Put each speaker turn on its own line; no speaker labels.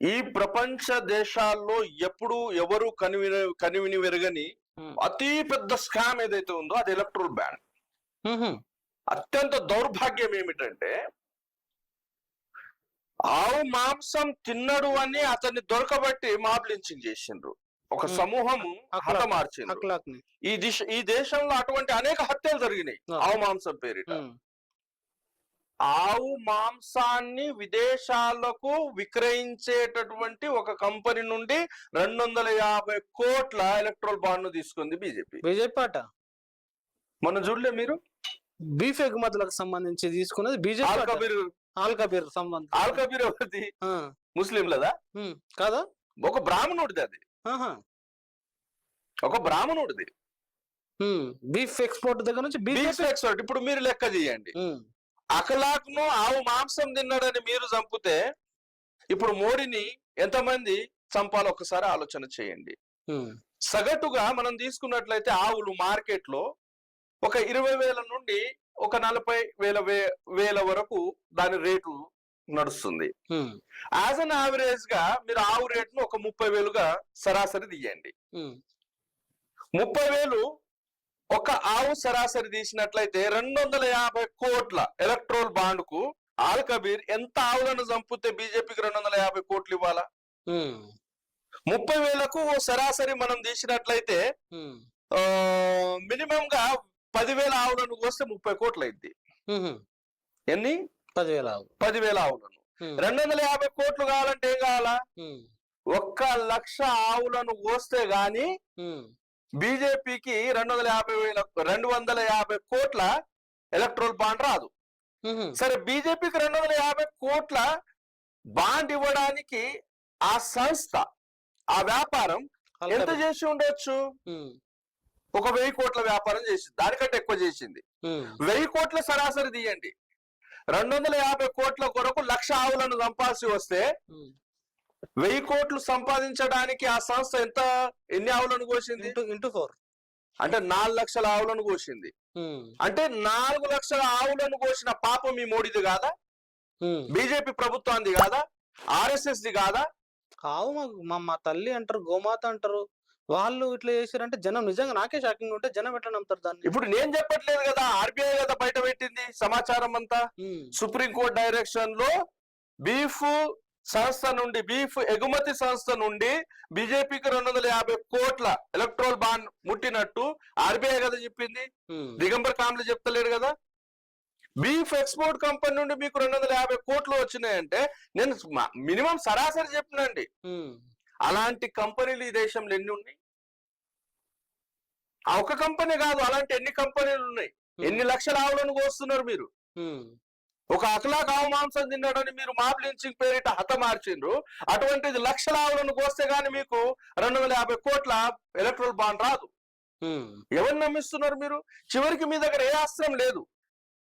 ఈ ప్రపంచ దేశాల్లో ఎప్పుడు ఎవరు కనివిని కనివిని వెరగని. అతి పెద్ద స్కామ్ ఏదైతే ఉందో అది ఎలక్ట్రల్ బ్యాన్. అత్యంత దౌర్భాగ్యం ఏమిటంటే ఆవు మాంసం తిన్నడు అని అతన్ని దొరకబట్టి మాబ్ లించింగ్ చేసిండ్రు. ఒక హతమార్చిండ్రు.
అక్లాక్ని
ఈ దిశ ఈ దేశంలో అటువంటి అనేక హత్యలు జరిగినాయి. ఆవు మాంసం పేరిట. ఆవు మాంసాన్ని విదేశాలకు విక్రయించేటటువంటి ఒక కంపెనీ నుండి రెండు వందల యాభై కోట్ల ఎలక్ట్రల్ బాండ్ను తీసుకుంది బీజేపీ.
బీజేపీ అట
మొన్న చూడలే మీరు?
బీఫ్ ఎగుమతులకు సంబంధించి తీసుకున్నది బీజేపీ
ఆల్
అట.
కబీర్
ఆల్ కబీర్ సంబంధం
ఆల్ కబీర్ ఎవరిది? ముస్లింలదా?
కాదా?
ఒక బ్రాహ్మణుడిది అది. ఒక బ్రాహ్మణుడిది.
బీఫ్ ఎక్స్పోర్ట్ దగ్గర నుంచి
బీఫ్ ఎక్స్పర్ట్. ఇప్పుడు మీరు లెక్క చేయండి.
ఉమ్,
అఖలాక్ను ఆవు మాంసం తిన్నాడని మీరు చంపితే ఇప్పుడు మోడీని ఎంతమంది చంపాలో ఒకసారి ఆలోచన చేయండి. సగటుగా మనం తీసుకున్నట్లయితే ఆవులు మార్కెట్లో ఒక ఇరవై వేల నుండి ఒక నలభై వేల వే- వేల వరకు దాని రేటు నడుస్తుంది. యాజ్ అన్ యావరేజ్గా మీరు ఆవు రేటును ఒక ముప్పై వేలుగా సరాసరి తీయండి. ముప్పై వేలు ఒక ఆవు సరాసరి తీసినట్లయితే రెండు వందల యాభై కోట్ల ఎలక్ట్రోల్ బాండ్కు ఆల్ కబీర్ ఎంత ఆవులను చంపితే బీజేపీకి రెండు వందల యాభై కోట్లు ఇవ్వాలా? ముప్పై వేలకు సరాసరి మనం తీసినట్లయితే మినిమం గా పదివేల ఆవులను కోస్తే ముప్పై కోట్లు అయింది ఎన్ని?
పదివేల.
పదివేల ఆవులను. రెండు వందల యాభై కోట్లు కావాలంటే ఏం కావాలా? ఒక్క లక్ష ఆవులను కోస్తే గాని బీజేపీకి రెండు వందల యాభై వేల రెండు వందల యాభై కోట్ల ఎలక్ట్రల్ బాండ్ రాదు. సరే బీజేపీకి రెండు వందల యాభై కోట్ల బాండ్ ఇవ్వడానికి ఆ సంస్థ ఆ వ్యాపారం ఎంత. చేసి ఉండొచ్చు? ఒక వెయ్యి కోట్ల వ్యాపారం చేసింది. దానికంటే ఎక్కువ చేసింది. వెయ్యి కోట్ల సరాసరి తీయండి. రెండు వందల యాభై కోట్ల కొరకు లక్ష ఆవులను చంపాల్సి వస్తే. వెయ్యి కోట్లు సంపాదించడానికి ఆ సంస్థ ఎంత ఎన్ని ఆవులను కోసింది?
Into four.
అంటే నాలుగు లక్షల ఆవులను కోసింది. అంటే నాలుగు లక్షల ఆవులను కోసిన పాపం మీ మోడీది కాదా. బీజేపీ ప్రభుత్వాన్ని కాదా? ఆర్ఎస్ఎస్ ది కాదా
ఆవు మా తల్లి అంటారు గోమాత అంటారు. వాళ్ళు ఇట్లా చేశారంటే జనం నిజంగా నాకే షాకింగ్ ఉంటే జనం ఎట్లా నమ్ముతారు దాన్ని?
ఇప్పుడు నేను చెప్పట్లేదు కదా ఆర్బీఐ కదా బయట పెట్టింది సమాచారం అంతా.
ఉమ్,
సుప్రీం కోర్ట్ డైరెక్షన్లో బీఫ్ సంస్థ నుండి బీఫ్ ఎగుమతి సంస్థ నుండి బీజేపీకి రెండు వందల యాభై కోట్ల ఎలక్ట్రోల్ బాండ్ ముట్టినట్టు ఆర్బీఐ కదా చెప్పింది. దిగంబర్ కామ్లు చెప్తలేడు కదా. బీఫ్ ఎక్స్పోర్ట్ కంపెనీ నుండి మీకు రెండు వందల యాభై కోట్లు వచ్చినాయంటే నేను మినిమం సరాసరి చెప్పినండి. అలాంటి కంపెనీలు ఈ దేశంలో ఎన్ని ఉన్నాయి? ఆ ఒక కంపెనీ కాదు అలాంటి ఎన్ని కంపెనీలు ఉన్నాయి? ఎన్ని లక్షల ఆవులను కోస్తున్నారు మీరు? ఒక అఖలాక్ మాంసం తిన్నాడని మీరు మాప్ లించింగ్ పేరిట హతమార్చిండ్రు. అటువంటిది లక్షల ఆవులను కోస్తే గానీ మీకు రెండు వందల యాభై కోట్ల ఎలక్ట్రల్ బాండ్ రాదు. ఎవరు నమ్మిస్తున్నారు మీరు? చివరికి మీ దగ్గర ఏ అస్త్రం లేదు.